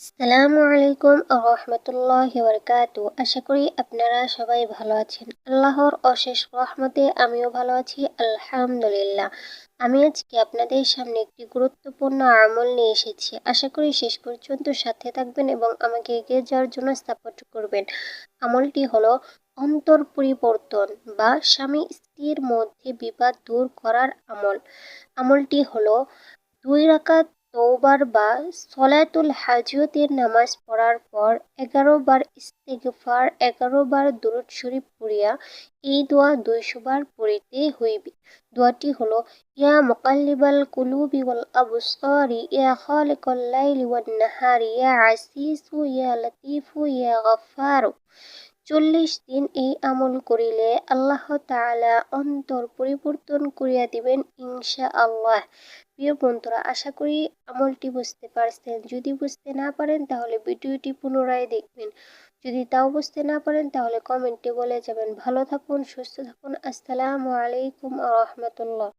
আসসালামু আলাইকুম রহমতুল্লাহ বরকাত আশা করি আপনারা সবাই ভালো আছেন। আল্লাহর অশেষ রহমতে আমিও ভালো আছি, আলহামদুলিল্লাহ। আমি আজকে আপনাদের সামনে একটি গুরুত্বপূর্ণ আমল নিয়ে এসেছি। আশা করি শেষ পর্যন্ত সাথে থাকবেন এবং আমাকে এগিয়ে যাওয়ার জন্য সাপোর্ট করবেন। আমলটি হলো অন্তর পরিবর্তন বা স্বামী স্ত্রীর মধ্যে বিবাদ দূর করার আমল। আমলটি হলো দুই রাকাত তৌবার বা সলাতুল হাজতের নামাজ পড়ার পর এগারো বার ইস্তেগফার, এগারো বার দুরুদ শরীফ পড়িয়া এই দোয়া দুইশো বার পড়িতে হইবে। দোয়াটি হলো, ইয়া মুকাল্লিবাল কুলুবি ওয়াল আবসারি, ইয়া খালিকাল লাইলি ওয়ান নাহারি, ইয়া আসিসু, ইয়া লতিফু, ইয়া গফারু চল্লিশ দিন এই আমল করিলে আল্লাহ তাআলা অন্তর পরিবর্তন করিয়া দিবেন ইনশা আল্লাহ প্রিয় বন্ধুরা, আশা করি আমলটি বুঝতে পারছেন। যদি বুঝতে না পারেন, তাহলে ভিডিওটি পুনরায় দেখবেন। যদি তাও বুঝতে না পারেন, তাহলে কমেন্টে বলে যাবেন। ভালো থাকুন, সুস্থ থাকুন। আসসালামু আলাইকুম রহমতুল্লাহ।